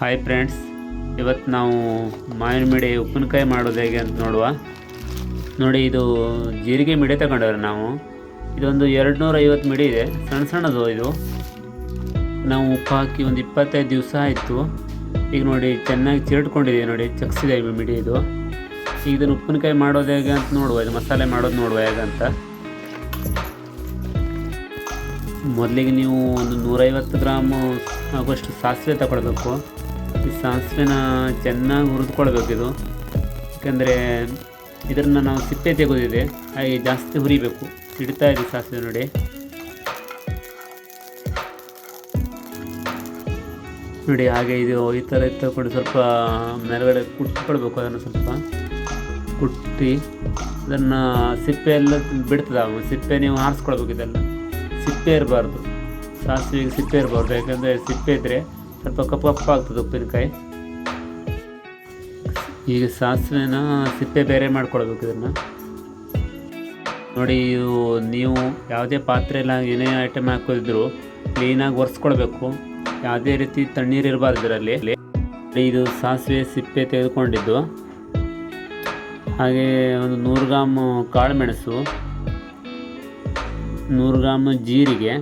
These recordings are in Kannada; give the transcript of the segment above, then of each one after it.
ಹಾಯ್ ಫ್ರೆಂಡ್ಸ್ ಇವತ್ತು ನಾವು ಮಾವಿನ ಮಿಡಿ ಉಪ್ಪಿನಕಾಯಿ ಮಾಡೋದು ಹೇಗೆ ಅಂತ ನೋಡುವ. ನೋಡಿ ಇದು ಜೀರಿಗೆ ಮಿಡಿ ತಗೊಂಡವ್ರೆ ನಾವು. ಇದೊಂದು ಎರಡು ನೂರ ಐವತ್ತು ಮಿಡಿ ಇದೆ, ಸಣ್ಣ ಸಣ್ಣದು ಇದು. ನಾವು ಉಪ್ಪು ಹಾಕಿ ಒಂದು ಇಪ್ಪತ್ತೈದು ದಿವಸ ಆಯಿತು. ಈಗ ನೋಡಿ ಚೆನ್ನಾಗಿ ಚಿರಟ್ಕೊಂಡಿದ್ದೀವಿ ನೋಡಿ, ಚಕ್ಸಿದೆ ಮಿಡಿ ಇದು. ಈಗ ಇದನ್ನು ಉಪ್ಪಿನಕಾಯಿ ಮಾಡೋದು ಹೇಗೆ ಅಂತ ನೋಡುವ, ಇದು ಮಸಾಲೆ ಮಾಡೋದು ನೋಡುವ ಹೇಗೆ ಅಂತ. ಮೊದಲಿಗೆ ನೀವು ಒಂದು ನೂರೈವತ್ತು ಗ್ರಾಮು ಆಗುವಷ್ಟು ಸಾಸಿವೆ ತಗೊಳ್ಬೇಕು. ಈ ಸಾಸಿವೆನ ಚೆನ್ನಾಗಿ ಹುರಿದುಕೊಳ್ಬೇಕು ಇದು ಯಾಕಂದರೆ ಇದನ್ನು ನಾವು ಸಿಪ್ಪೆ ತೆಗೆದಿದೆ, ಹಾಗೆ ಜಾಸ್ತಿ ಹುರಿಬೇಕು. ಹಿಡಿತಾ ಇದೆ ಸಾಸಿವೆ ನೋಡಿ. ನೋಡಿ, ಹಾಗೆ ಇದು ಈ ಥರ ತಗೊಂಡು ಸ್ವಲ್ಪ ಮೇಲ್ಗಡೆ ಕುಟ್ಕೊಳ್ಬೇಕು ಅದನ್ನು ಸ್ವಲ್ಪ. ಕುಟ್ಟಿ ಅದನ್ನು ಸಿಪ್ಪೆ ಎಲ್ಲ ಬಿಡ್ತದೆ, ಸಿಪ್ಪೆ ನೀವು ಆರಿಸ್ಕೊಳ್ಬೇಕು ಇದೆಲ್ಲ. ಸಿಪ್ಪೆ ಇರಬಾರ್ದು. ಸಾಸಿವೆಗೆ ಸಿಪ್ಪೆ ಇರಬಾರ್ದು, ಯಾಕಂದರೆ ಸಿಪ್ಪೆ ಇದ್ದರೆ ಸ್ವಲ್ಪ ಕಪ್ಪು ಕಪ್ಪಾಗ್ತದೆ ಉಪ್ಪಿನಕಾಯಿ. ಈಗ ಸಾಸಿವೆನ ಸಿಪ್ಪೆ ಬೇರೆ ಮಾಡ್ಕೊಳ್ಬೇಕು ಇದನ್ನು. ನೋಡಿ, ಇದು ನೀವು ಯಾವುದೇ ಪಾತ್ರೆಲ್ಲ ಏನೇ ಐಟಮ್ ಹಾಕೋದಿದ್ರು ಕ್ಲೀನಾಗಿ ಒರೆಸ್ಕೊಳ್ಬೇಕು ಯಾವುದೇ ರೀತಿ ತಣ್ಣೀರು ಇರಬಾರ್ದು ಇದರಲ್ಲಿ. ಇದು ಸಾಸಿವೆ ಸಿಪ್ಪೆ ತೆಗೆದುಕೊಂಡಿದ್ದು. ಹಾಗೆ ಒಂದು ನೂರು ಗ್ರಾಮ್ ಕಾಳುಮೆಣಸು, ನೂರು ಗ್ರಾಮ್ ಜೀರಿಗೆ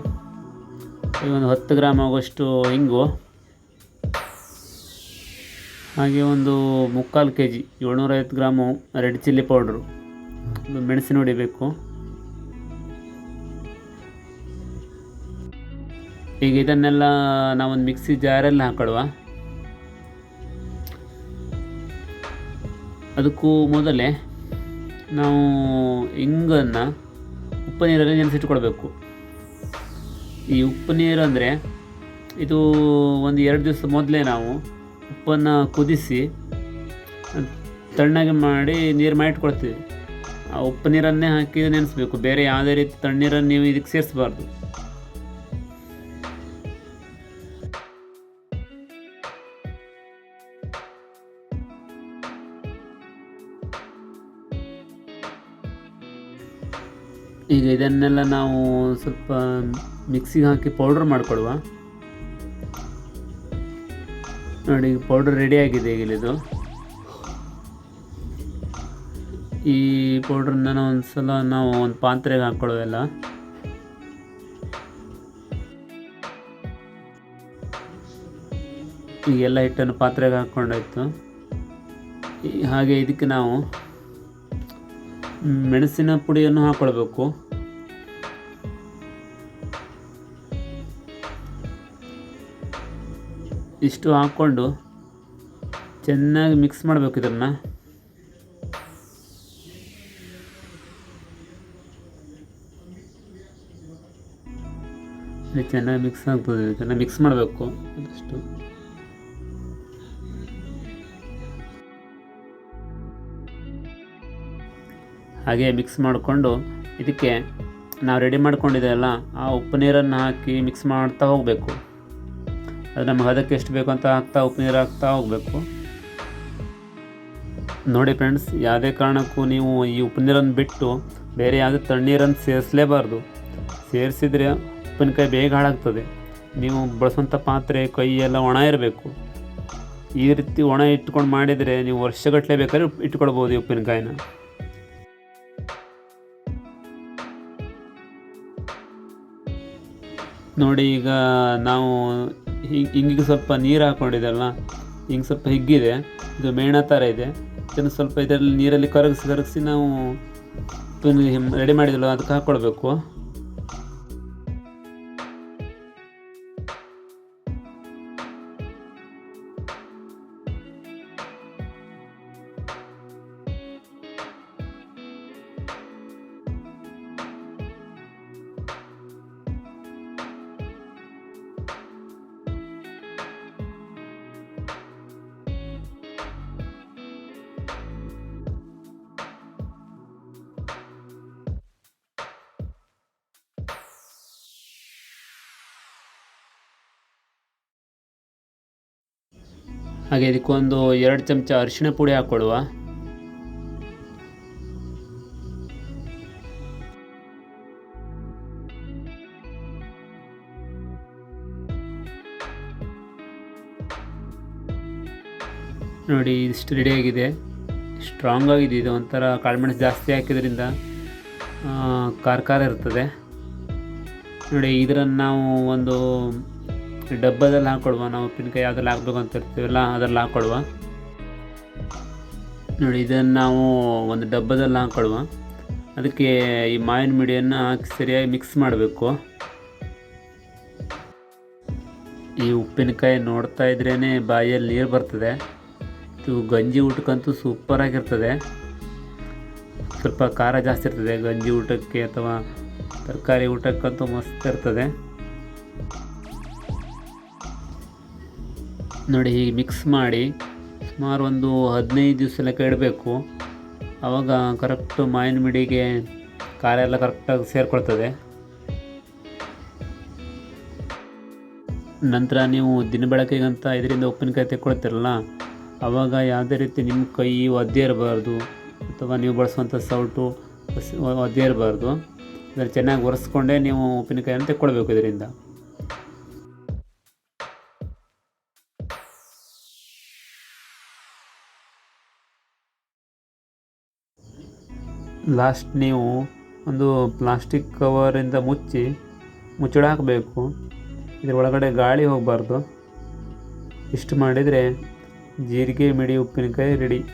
ಒಂದು ಹತ್ತು ಗ್ರಾಮ್ ಆಗೋಷ್ಟು ಹಿಂಗು ಹಾಗೆ ಒಂದು ಮುಕ್ಕಾಲು ಕೆ ಜಿ ಏಳ್ನೂರೈವತ್ತು ಗ್ರಾಮು ರೆಡ್ ಚಿಲ್ಲಿ ಪೌಡ್ರು. ಮೆಣಸಿನ ಹೊಡಿಬೇಕು ಈಗ ಇದನ್ನೆಲ್ಲ ನಾವೊಂದು ಮಿಕ್ಸಿ ಜಾರಲ್ಲಿ ಹಾಕೊಳ್ಳುವ. ಅದಕ್ಕೂ ಮೊದಲೇ ನಾವು ಹಿಂಗನ್ನು ಉಪ್ಪು ನೀರಲ್ಲಿ ನೆನೆಸಿಟ್ಕೊಳ್ಬೇಕು ಈ ಉಪ್ಪು ನೀರು ಅಂದರೆ ಇದು ಒಂದು ಎರಡು ದಿವಸ ಮೊದಲೇ ನಾವು ಉಪ್ಪನ್ನು ಕುದಿಸಿ ತಣ್ಣಗೆ ಮಾಡಿ ನೀರು ಮಾಡಿಟ್ಕೊಳ್ತೀವಿ. ಆ ಉಪ್ಪು ನೀರನ್ನೇ ಹಾಕಿ ನೆನೆಸ್ಬೇಕು. ಬೇರೆ ಯಾವುದೇ ರೀತಿ ತಣ್ಣೀರನ್ನು ನೀವು ಇದಕ್ಕೆ ಸೇರಿಸಬಾರ್ದು. ಈಗ ಇದನ್ನೆಲ್ಲ ನಾವು ಸ್ವಲ್ಪ ಮಿಕ್ಸಿಗೆ ಹಾಕಿ ಪೌಡ್ರ್ ಮಾಡ್ಕೊಳ್ಳುವ ನೋಡಿ ಪೌಡರ್ ರೆಡಿ ಆಗಿದೆ ಈಗ ಇದು ಈ ಪೌಡ್ರನ್ನ ಒಂದು ಸಲ ನಾವು ಒಂದು ಪಾತ್ರೆಗೆ ಹಾಕ್ಕೊಳ್ಳೋವೆಲ್ಲ ಈಗೆಲ್ಲ ಹಿಟ್ಟನ್ನು ಪಾತ್ರೆಗೆ ಹಾಕ್ಕೊಂಡಾಯ್ತು. ಹಾಗೆ ಇದಕ್ಕೆ ನಾವು, ಮೆಣಸಿನ ಪುಡಿಯನ್ನು ಹಾಕ್ಕೊಳ್ಬೇಕು ಇಷ್ಟು ಹಾಕ್ಕೊಂಡು ಚೆನ್ನಾಗಿ ಮಿಕ್ಸ್ ಮಾಡಬೇಕು ಇದನ್ನು. ಚೆನ್ನಾಗಿ ಮಿಕ್ಸ್ ಆಗ್ತದೆ ಚೆನ್ನಾಗಿ ಮಿಕ್ಸ್ ಮಾಡಬೇಕು ಅದಷ್ಟು. ಹಾಗೆ ಮಿಕ್ಸ್ ಮಾಡಿಕೊಂಡು ಇದಕ್ಕೆ ನಾವು ರೆಡಿ ಮಾಡ್ಕೊಂಡಿದ್ದೆಲ್ಲ ಆ ಉಪ್ಪು ನೀರನ್ನು ಹಾಕಿ ಮಿಕ್ಸ್ ಮಾಡ್ತಾ ಹೋಗಬೇಕು. ಅದು ನಮಗೆ ಹದಕ್ಕೆ ಎಷ್ಟು ಬೇಕು ಅಂತ ಹಾಕ್ತಾ, ಉಪ್ಪು ನೀರು ಹಾಕ್ತಾ ಹೋಗಬೇಕು. ನೋಡಿ ಫ್ರೆಂಡ್ಸ್ ಯಾವುದೇ ಕಾರಣಕ್ಕೂ ನೀವು ಈ ಉಪ್ಪು ನೀರನ್ನು ಬಿಟ್ಟು ಬೇರೆ ಯಾವುದೇ ತಣ್ಣೀರನ್ನು ಸೇರಿಸಲೇಬಾರ್ದು. ಸೇರಿಸಿದರೆ ಉಪ್ಪಿನಕಾಯಿ ಬೇಗ ಹಾಳಾಗ್ತದೆ. ನೀವು ಬಳಸುವಂಥ ಪಾತ್ರೆ, ಕೈ ಎಲ್ಲ ಒಣ ಇರಬೇಕು. ಈ ರೀತಿ ಒಣ ಇಟ್ಕೊಂಡು ಮಾಡಿದರೆ ನೀವು ವರ್ಷಗಟ್ಟಲೆ ಬೇಕಾದ್ರೆ ಇಟ್ಕೊಳ್ಬೋದು ಈ ಉಪ್ಪಿನಕಾಯಿನ. ನೋಡಿ, ಈಗ ನಾವು ಹಿಂಗೆ ಹಿಂಗೆ ಸ್ವಲ್ಪ ನೀರು ಹಾಕ್ಕೊಂಡಿದ್ದೆಲ್ಲ ಹಿಂಗೆ ಸ್ವಲ್ಪ ಹಿಗ್ಗಿದೆ, ಇದು ಮೇಣ ಥರ ಇದೆ. ಇದನ್ನು ಸ್ವಲ್ಪ ಇದರಲ್ಲಿ ನೀರಲ್ಲಿ ಕರಗಿಸಿ ಕರಗಿಸಿ ನಾವು ರೆಡಿ ಮಾಡಿದಲ್ಲ ಅದಕ್ಕೆ ಹಾಕ್ಕೊಳ್ಬೇಕು ಹಾಗೆ ಇದಕ್ಕೊಂದು ಎರಡು ಚಮಚ ಅರಿಶಿಣ ಪುಡಿ ಹಾಕ್ಕೊಳ್ಳುವ ನೋಡಿ ಇಷ್ಟು ಆಗಿದೆ. ಸ್ಟ್ರಾಂಗ್ ಆಗಿದೆ. ಇದು ಒಂಥರ ಕಾಳುಮೆಣಸು ಜಾಸ್ತಿ ಹಾಕಿದ್ರಿಂದ ಖಾರ ಖಾರ ಇರ್ತದೆ. ನೋಡಿ ಇದರನ್ನು ನಾವು ಒಂದು ಡಬ್ಬದಲ್ಲಿ ಹಾಕೊಡುವ ನಾವು, ಉಪ್ಪಿನಕಾಯಿ ಯಾವ್ದ್ರಲ್ಲಿ ಹಾಕ್ಬೇಕು ಅಂತ ಇರ್ತೀವಲ್ಲ, ಅದ್ರಲ್ಲಿ ಹಾಕೊಡುವ. ನೋಡಿ, ಇದನ್ನು ನಾವು ಒಂದು ಡಬ್ಬದಲ್ಲಿ ಹಾಕೊಡುವ. ಅದಕ್ಕೆ ಈ ಮಾವಿನ ಮಿಡಿಯನ್ನು ಹಾಕಿ ಸರಿಯಾಗಿ ಮಿಕ್ಸ್ ಮಾಡಬೇಕು. ಈ ಉಪ್ಪಿನಕಾಯಿ ನೋಡ್ತಾ ಇದ್ರೇ ಬಾಯಲ್ಲಿ ನೀರು ಬರ್ತದೆ. ಇದು ಗಂಜಿ ಊಟಕ್ಕಂತೂ ಸೂಪರಾಗಿರ್ತದೆ ಸ್ವಲ್ಪ ಖಾರ ಜಾಸ್ತಿ ಇರ್ತದೆ ಗಂಜಿ ಊಟಕ್ಕೆ ಅಥವಾ ತರಕಾರಿ ಊಟಕ್ಕಂತೂ ಮಸ್ತ್ ಇರ್ತದೆ. ನೋಡಿ, ಹೀಗೆ ಮಿಕ್ಸ್ ಮಾಡಿ ಸುಮಾರು ಒಂದು ಹದಿನೈದು ದಿವಸ ಲೆಕ್ಕ ಇಡಬೇಕು ಆವಾಗ ಕರೆಕ್ಟು ಮಾವಿನ ಮಿಡಿಗೆ ಖಾರ ಎಲ್ಲ ಕರೆಕ್ಟಾಗಿ ಸೇರಿಕೊಳ್ತದೆ. ನಂತರ ನೀವು ದಿನ ಬಳಕೆಗಂತ ಇದರಿಂದ ಉಪ್ಪಿನಕಾಯಿ ತೆಕ್ಕೊಳ್ತಿರಲ್ಲ ಆವಾಗ ಯಾವುದೇ ರೀತಿ ನಿಮ್ಮ ಕೈ ಒದ್ದೆ ಇರಬಾರ್ದು, ಅಥವಾ ನೀವು ಬಳಸುವಂಥ ಸೌಟು ಒದ್ದೆ ಇರಬಾರ್ದು. ಅದನ್ನು ಚೆನ್ನಾಗಿ ಒರೆಸ್ಕೊಂಡೇ ನೀವು ಉಪ್ಪಿನಕಾಯನ್ನು ತೆಕ್ಕೊಳ್ಬೇಕು ಇದರಿಂದ. ಲಾಸ್ಟ್ ನೀವು ಒಂದು ಪ್ಲಾಸ್ಟಿಕ್ ಕವರಿಂದ ಮುಚ್ಚಿ ಮುಚ್ಚಳ ಹಾಕಬೇಕು ಇದ್ರ ಒಳಗಡೆ ಗಾಳಿ ಹೋಗಬಾರ್ದು. ಇಷ್ಟು ಮಾಡಿದರೆ ಜೀರಿಗೆ, ಮಿಡಿ, ಉಪ್ಪಿನಕಾಯಿ ರೆಡಿ